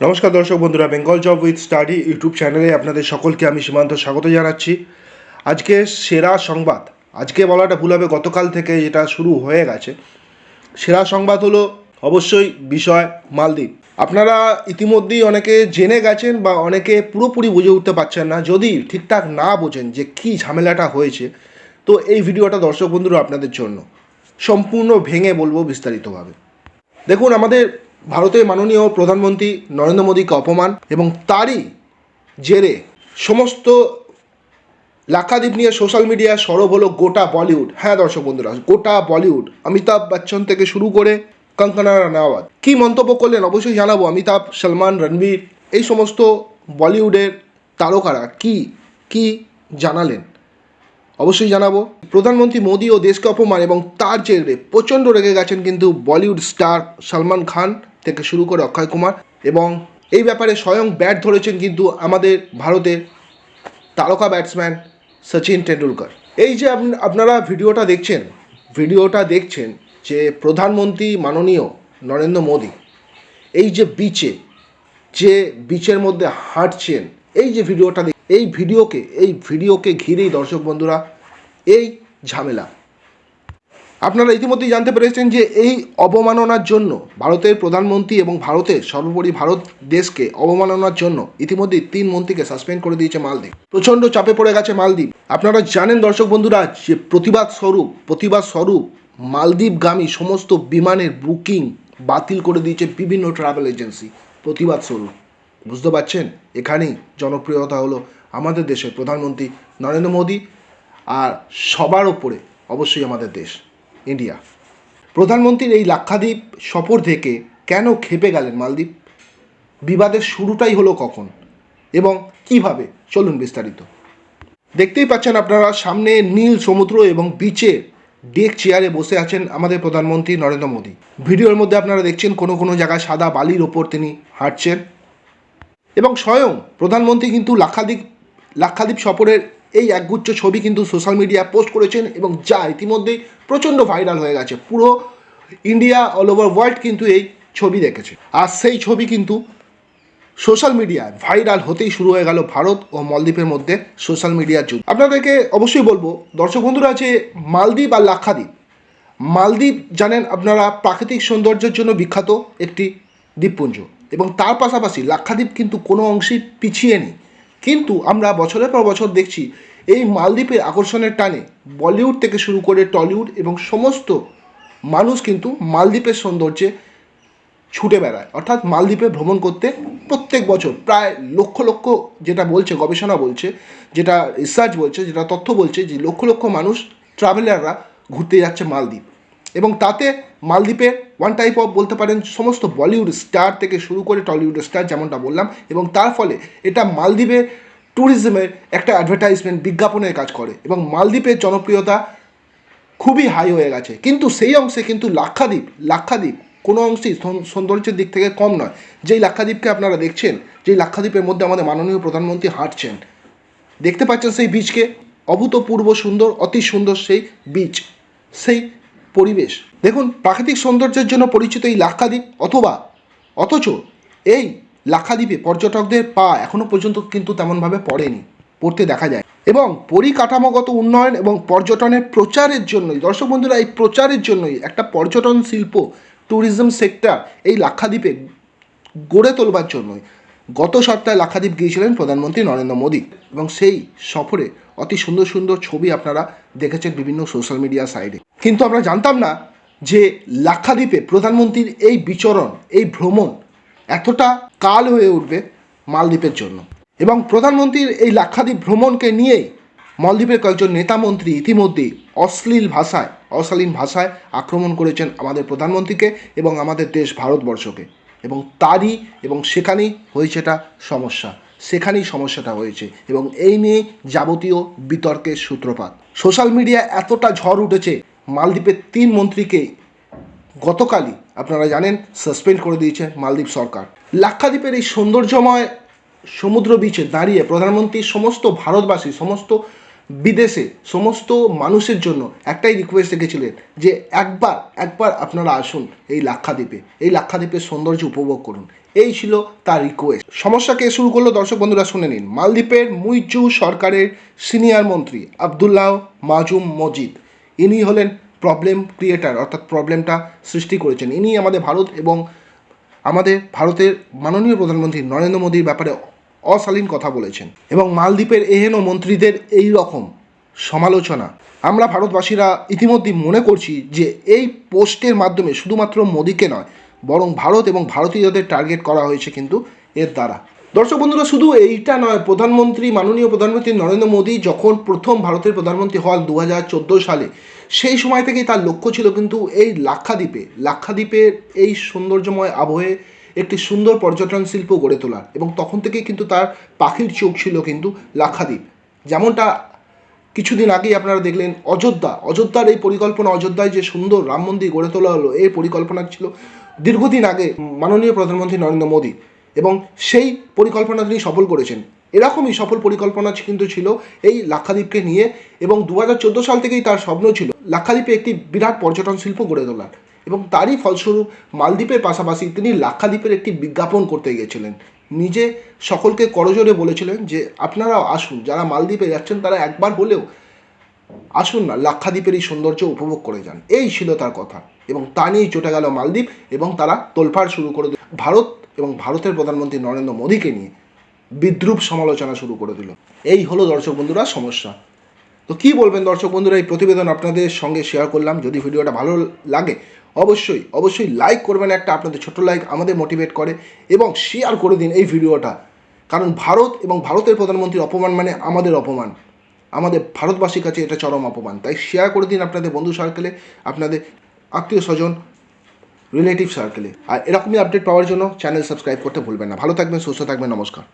নমস্কার দর্শক বন্ধুরা Bengal job with study YouTube চ্যানেলে আপনাদের সকলকে আমি সীমান্ত স্বাগত জানাচ্ছি। আজকে সেরা সংবাদ, আজকে বলাটা ভুল হবে, গতকাল থেকে যেটা শুরু হয়ে গেছে। সেরা সংবাদ হলো অবশ্যই বিষয় মালদ্বীপ। আপনারা ইতিমধ্যেই অনেকে জেনে গেছেন বা অনেকে পুরোপুরি বুঝে উঠতে পারছেন না, যদি ঠিকঠাক না বোঝেন যে কী ঝামেলাটা হয়েছে, তো এই ভিডিওটা দর্শক বন্ধুরা আপনাদের জন্য সম্পূর্ণ ভেঙে বলব বিস্তারিতভাবে। দেখুন, আমাদের ভারতের মাননীয় প্রধানমন্ত্রী নরেন্দ্র মোদীকে অপমান এবং তারই জেরে সমস্ত লাক্ষাদ্বীপ নিয়ে সোশ্যাল মিডিয়ায় সরব হলো গোটা বলিউড। হ্যাঁ দর্শক বন্ধুরা, গোটা বলিউড। অমিতাভ বচ্চন থেকে শুরু করে কঙ্কনা রানাওয়াত। কি মন্তব্য করলেন? অবশ্যই জানাব। অমিতাভ, সলমান, রণবীর, এই সমস্ত বলিউডের তারকারা কি কি জানালেন? অবশ্যই জানাব। প্রধানমন্ত্রী মোদী ও দেশকে অপমান এবং তার জেরে প্রচণ্ড রেগে গেছেন কিন্তু বলিউড স্টার সালমান খান থেকে শুরু করে অক্ষয় কুমার এবং এই ব্যাপারে স্বয়ং ব্যাট ধরেছেন কিন্তু আমাদের ভারতের তারকা ব্যাটসম্যান সচিন টেন্ডুলকার এই যে আপ- আপনারা ভিডিওটা দেখছেন ভিডিওটা দেখছেন যে প্রধানমন্ত্রী মাননীয় নরেন্দ্র মোদী, এই যে বিচে, যে বিচের মধ্যে হাঁটছেন, এই যে ভিডিওটা এই ভিডিওকে এই ভিডিওকে ঘিরেই দর্শক বন্ধুরা এই ঝামেলা। আপনারা ইতিমধ্যেই জানতে পেরেছেন যে এই অবমাননার জন্য ভারতের প্রধানমন্ত্রী এবং ভারতের সর্বোপরি ভারত দেশকে অবমাননার জন্য ইতিমধ্যেই তিন মন্ত্রীকে সাসপেন্ড করে দিয়েছে মালদ্বীপ। প্রচণ্ড চাপে পড়ে গেছে মালদ্বীপ। আপনারা জানেন দর্শক বন্ধুরা, যে প্রতিবাদ স্বরূপ প্রতিবাদ স্বরূপ মালদ্বীপগামী সমস্ত বিমানের বুকিং বাতিল করে দিয়েছে বিভিন্ন ট্রাভেল এজেন্সি প্রতিবাদ স্বরূপ। বুঝতে পারছেন? এখানেই জনপ্রিয়তা হলো আমাদের দেশের প্রধানমন্ত্রী নরেন্দ্র মোদী। আর সবার ওপরে অবশ্যই আমাদের দেশ, ইন্ডিয়া। প্রধানমন্ত্রীর এই লাক্ষাদ্বীপ সফর থেকে কেন খেপে গেলেন মালদ্বীপ? বিবাদের শুরুটাই হলো কখন? এবং কীভাবে? চলুন বিস্তারিত। দেখতেই পাচ্ছেন আপনারা, সামনে নীল সমুদ্র এবং বিচে ডেক চেয়ারে বসে আছেন আমাদের প্রধানমন্ত্রী নরেন্দ্র মোদী। ভিডিওর মধ্যে আপনারা দেখছেন কোনো কোনো জায়গায় সাদা বালির ওপর তিনি হাঁটছেন। এবং স্বয়ং প্রধানমন্ত্রী কিন্তু লাক্ষাদ্বীপ লাক্ষাদ্বীপ সফরের এই একগুচ্ছ ছবি কিন্তু সোশ্যাল মিডিয়া পোস্ট করেছেন এবং যা ইতিমধ্যেই প্রচণ্ড ভাইরাল হয়ে গেছে। পুরো ইন্ডিয়া অল ওভার ওয়ার্ল্ড কিন্তু এই ছবি দেখেছে। আর সেই ছবি কিন্তু সোশ্যাল মিডিয়ায় ভাইরাল হতেই শুরু হয়ে গেল ভারত ও মালদ্বীপের মধ্যে সোশ্যাল মিডিয়ার যুগ। আপনাদেরকে অবশ্যই বলব, দর্শক বন্ধুরা আছে মালদ্বীপ আর লাক্ষাদ্বীপ। মালদ্বীপ জানেন আপনারা, প্রাকৃতিক সৌন্দর্যের জন্য বিখ্যাত একটি দ্বীপপুঞ্জ। এবং তার পাশাপাশি লাক্ষাদ্বীপ কিন্তু কোনো অংশেই পিছিয়ে নেই। কিন্তু আমরা বছরের পর বছর দেখছি এই মালদ্বীপের আকর্ষণের টানে বলিউড থেকে শুরু করে টলিউড এবং সমস্ত মানুষ কিন্তু মালদ্বীপের সৌন্দর্যে ছুটে বেড়ায়। অর্থাৎ মালদ্বীপে ভ্রমণ করতে প্রত্যেক বছর প্রায় লক্ষ লক্ষ যেটা বলছে, গবেষণা বলছে, যেটা রিসার্চ বলছে, যেটা তথ্য বলছে যে লক্ষ লক্ষ মানুষ ট্রাভেলাররা ঘুরতে যাচ্ছে মালদ্বীপ। এবং তাতে মালদ্বীপের ওয়ান টাইপ অফ বলতে পারেন সমস্ত বলিউড স্টার থেকে শুরু করে টলিউড স্টার যেমনটা বললাম, এবং তার ফলে এটা মালদ্বীপে ট্যুরিজমের একটা অ্যাডভার্টাইজমেন্ট বিজ্ঞাপনের কাজ করে, এবং মালদ্বীপের জনপ্রিয়তা খুবই হাই হয়ে গেছে। কিন্তু সেই অংশে কিন্তু লাক্ষাদ্বীপ লাক্ষাদ্বীপ কোনো অংশেই সৌন- সৌন্দর্যের দিক থেকে কম নয়। যেই লাক্ষাদ্বীপকে আপনারা দেখছেন, যেই লাক্ষাদ্বীপের মধ্যে আমাদের মাননীয় প্রধানমন্ত্রী হাঁটছেন, দেখতে পাচ্ছেন সেই বীচকে অভূতপূর্ব সুন্দর, অতি সুন্দর সেই বীচ সেই পরিবেশ। দেখুন, প্রাকৃতিক সৌন্দর্যের জন্য পরিচিত এই লাক্ষাদ্বীপ, অথবা অথচ এই লাক্ষাদ্বীপে পর্যটকদের পা এখনও পর্যন্ত কিন্তু তেমনভাবে পড়েনি, পড়তে দেখা যায়। এবং পরিকাঠামোগত উন্নয়ন এবং পর্যটনের প্রচারের জন্যই, দর্শক বন্ধুরা, এই প্রচারের জন্যই একটা পর্যটন শিল্প ট্যুরিজম সেক্টর এই লাক্ষাদ্বীপে গড়ে তোলবার জন্যই গত সপ্তাহে লাক্ষাদ্বীপ গিয়েছিলেন প্রধানমন্ত্রী নরেন্দ্র মোদী। এবং সেই সফরে অতি সুন্দর সুন্দর ছবি আপনারা দেখেছেন বিভিন্ন সোশ্যাল মিডিয়া সাইডে কিন্তু আমরা জানতাম না যে লাক্ষাদ্বীপে প্রধানমন্ত্রীর এই বিচরণ, এই ভ্রমণ এতটা কাল হয়ে উঠবে মালদ্বীপের জন্য। এবং প্রধানমন্ত্রীর এই লাক্ষাদ্বীপ ভ্রমণকে নিয়েই মালদ্বীপের কয়েকজন নেতা মন্ত্রী ইতিমধ্যেই অশ্লীল ভাষায়, অশালীন ভাষায় আক্রমণ করেছেন আমাদের প্রধানমন্ত্রীকে এবং আমাদের দেশ ভারতবর্ষকে। এবং তারই এবং সেখানেই হয়েছে এটা সমস্যা। সেখানেই সমস্যাটা হয়েছে এবং এই নিয়ে যাবতীয় বিতর্কের সূত্রপাত। সোশ্যাল মিডিয়ায় এতটা ঝড় উঠেছে মালদ্বীপের তিন মন্ত্রীকে গতকালই আপনারা জানেন সাসপেন্ড করে দিয়েছে মালদ্বীপ সরকার। লাক্ষাদ্বীপের এই সৌন্দর্যময় সমুদ্র বিচে দাঁড়িয়ে প্রধানমন্ত্রী সমস্ত ভারতবাসী, সমস্ত বিদেশে, সমস্ত মানুষের জন্য একটাই রিকোয়েস্ট রেখেছিলেন যে একবার একবার আপনারা আসুন এই লাক্ষাদ্বীপে, এই লাক্ষাদ্বীপের সৌন্দর্য উপভোগ করুন। এই ছিল তার রিকোয়েস্ট সমস্যাকে শুরু করল? দর্শক বন্ধুরা, শুনে নিন। মালদ্বীপের মুইজু সরকারের সিনিয়র মন্ত্রী আবদুল্লাহ মাজুম মজিদ। ইনি হলেন প্রবলেম ক্রিয়েটার অর্থাৎ প্রবলেমটা সৃষ্টি করেছেন। ইনি আমাদের ভারত এবং আমাদের ভারতের মাননীয় প্রধানমন্ত্রী নরেন্দ্র মোদীর ব্যাপারে অশালীন কথা বলেছেন এবং মালদ্বীপের এহেন মন্ত্রীদের এই রকম সমালোচনা। আমরা ভারতবাসীরা ইতিমধ্যেই মনে করছি যে এই পোস্টের মাধ্যমে শুধুমাত্র মোদীকে নয়, বরং ভারত এবং ভারতীয়দের টার্গেট করা হয়েছে কিন্তু এর দ্বারা। দর্শক বন্ধুরা, শুধু এইটা নয়, প্রধানমন্ত্রী, মাননীয় প্রধানমন্ত্রী নরেন্দ্র মোদী যখন প্রথম ভারতের প্রধানমন্ত্রী হন দু হাজার চোদ্দ সালে, সেই সময় থেকেই তার লক্ষ্য ছিল কিন্তু এই লাক্ষাদ্বীপে, লাক্ষাদ্বীপের এই সৌন্দর্যময় আবহে একটি সুন্দর পর্যটন শিল্প গড়ে তোলার এবং তখন থেকেই কিন্তু তার পাখির চোখ ছিল কিন্তু লাক্ষাদ্বীপ। যেমনটা কিছুদিন আগেই আপনারা দেখলেন, অযোধ্যা, অযোধ্যার এই পরিকল্পনা, অযোধ্যায় যে সুন্দর রাম মন্দির গড়ে তোলা হলো, এই পরিকল্পনা ছিল দীর্ঘদিন আগে মাননীয় প্রধানমন্ত্রী নরেন্দ্র মোদী এবং সেই পরিকল্পনা তিনি সফল করেছেন। এরকমই সফল পরিকল্পনা কিন্তু ছিল এই লাক্ষাদ্বীপকে নিয়ে এবং দু হাজার চোদ্দ সাল থেকেই তার স্বপ্ন ছিল লাক্ষাদ্বীপে একটি বিরাট পর্যটন শিল্প গড়ে তোলার। এবং তারই ফলস্বরূপ মালদ্বীপের পাশাপাশি তিনি লাক্ষাদ্বীপের একটি বিজ্ঞাপন করতে গিয়েছিলেন। নিজে সকলকে করজোরে বলেছিলেন যে, আপনারাও আসুন, যারা মালদ্বীপে যাচ্ছেন তারা একবার হলেও আসুন না লাক্ষাদ্বীপের এই সৌন্দর্য উপভোগ করে যান। এই ছিল তার কথা। এবং তা নিয়েই চটে গেল মালদ্বীপ এবং তারা তোলপাড় শুরু করে ভারত এবং ভারতের প্রধানমন্ত্রী নরেন্দ্র মোদীকে নিয়ে বিদ্রুপ সমালোচনা শুরু করে দিল। এই হলো দর্শক বন্ধুরা সমস্যা। তো কি বলবেন দর্শক বন্ধুরা? এই প্রতিবেদন আপনাদের সঙ্গে শেয়ার করলাম। যদি ভিডিওটা ভালো লাগে, অবশ্যই অবশ্যই লাইক করবেন একটা আপনাদের ছোট লাইক আমাদের মোটিভেট করে এবং শেয়ার করে দিন এই ভিডিওটা। কারণ ভারত এবং ভারতের প্রধানমন্ত্রীর অপমান মানে আমাদের অপমান। আমাদের ভারতবাসীর কাছে এটা চরম অপমান। তাই শেয়ার করে দিন আপনাদের বন্ধু সার্কেলে আপনাদের আত্মীয় স্বজন রিলেটিভ সার্কেলে আর এরকমই আপডেট পাওয়ার জন্য চ্যানেল সাবস্ক্রাইব করতে ভুলবেন না। ভালো থাকবেন, সুস্থ থাকবেন, নমস্কার।